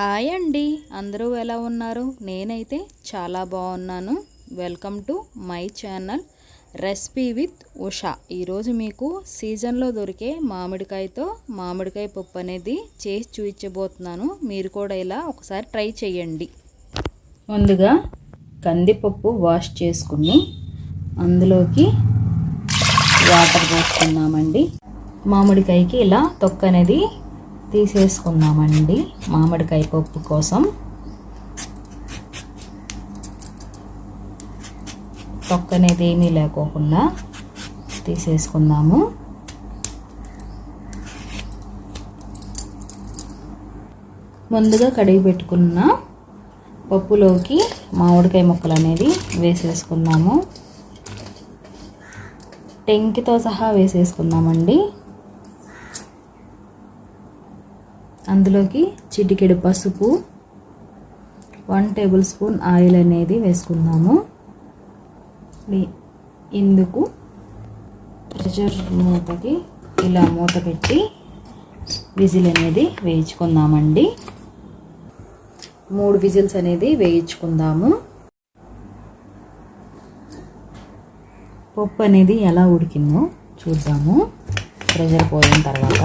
Hi అండి. అందరూ ఎలా ఉన్నారు? నేనైతే చాలా బాగున్నాను. Welcome to my channel recipe with Usha ఈరోజు మీకు సీజన్లో దొరికే మామిడికాయతో మామిడికాయ పప్పు అనేది చేసి చూపించబోతున్నాను. మీరు కూడా ఇలా ఒకసారి ట్రై చేయండి. ముందుగా కందిపప్పు వాష్ చేసుకుని అందులోకి వాటర్ పోసుకున్నామండి మామిడికాయకి ఇలా తొక్క అనేది తీసేసుకుందామండి మామిడికాయ పప్పు కోసం. తొక్క అనేది ఏమీ లేకోకుండా తీసేసుకుందాము. ముందుగా కడిగి పెట్టుకున్న పప్పులోకి మామిడికాయ ముక్కలు అనేది వేసేసుకున్నాము టెంకితో సహా వేసేసుకుందామండి. అందులోకి చిటికెడు పసుపు వన్ టేబుల్ స్పూన్ ఆయిల్ అనేది వేసుకుందాము. ఇందుకు ప్రెషర్ మూతకి ఇలా మూత పెట్టి విజిల్ అనేది వేయించుకుందామండి. మూడు విజిల్స్ అనేది వేయించుకుందాము. పప్పు అనేది ఎలా ఉడికిందో చూద్దాము. ప్రెషర్ పోయిన తర్వాత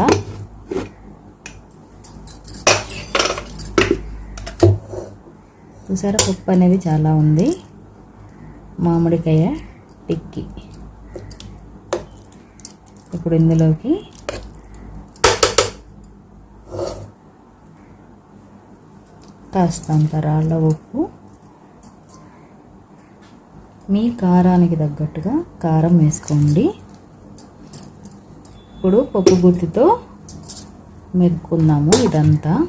చూసారా? పప్పు అనేది చాలా ఉంది. మామిడికాయ టిక్కి. ఇప్పుడు ఇందులోకి కాస్తంత రాళ్ళ ఉప్పు. మీ కారానికి తగ్గట్టుగా కారం వేసుకోండి. ఇప్పుడు పప్పు గుత్తితో మెదుకుందాము ఇదంతా.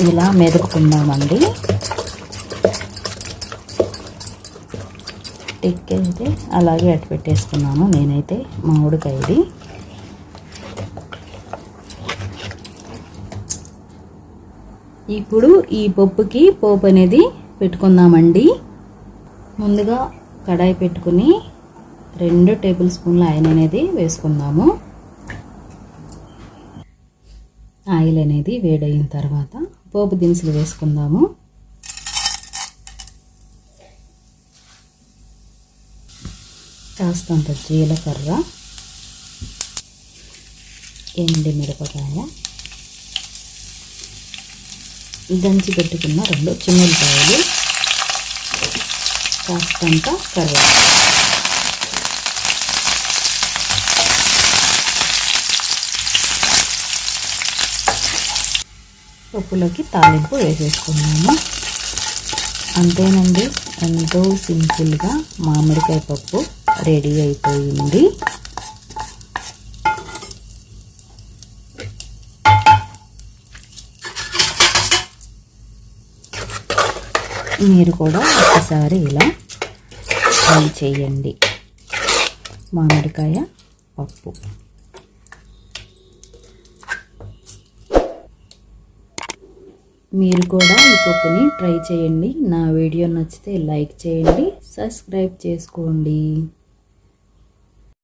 ఇలా మెదుపుకుందామండి. టిక్ అయితే అలాగే అటు పెట్టేసుకున్నాను నేనైతే మామిడికాయది. ఇప్పుడు ఈ పప్పుకి పోపు అనేది పెట్టుకుందామండి. ముందుగా కడాయి పెట్టుకుని రెండు టేబుల్ స్పూన్ల ఆయిల్ అనేది వేసుకుందాము. ఆయిల్ అనేది వేడైన తర్వాత పోపు దినుసులు వేసుకుందాము. కాస్తంత జీలకర్ర ఎండి మిరపకాయ దంచి పెట్టుకున్న రెండు చిన్నకాయలు కాస్తంత కరివేపాకు. పప్పులోకి తాలింపు వేసేసుకున్నాము అంతేనండి ఎంతో సింపుల్గా మామిడికాయ పప్పు రెడీ అయిపోయింది. మీరు కూడా ఒకసారి ఇలా ట్రై చేయండి. మామిడికాయ పప్పు. మీరు కూడా ఈ పప్పుని ట్రై చేయండి. నా వీడియో నచ్చితే లైక్ చేయండి సబ్స్క్రైబ్ చేసుకోండి.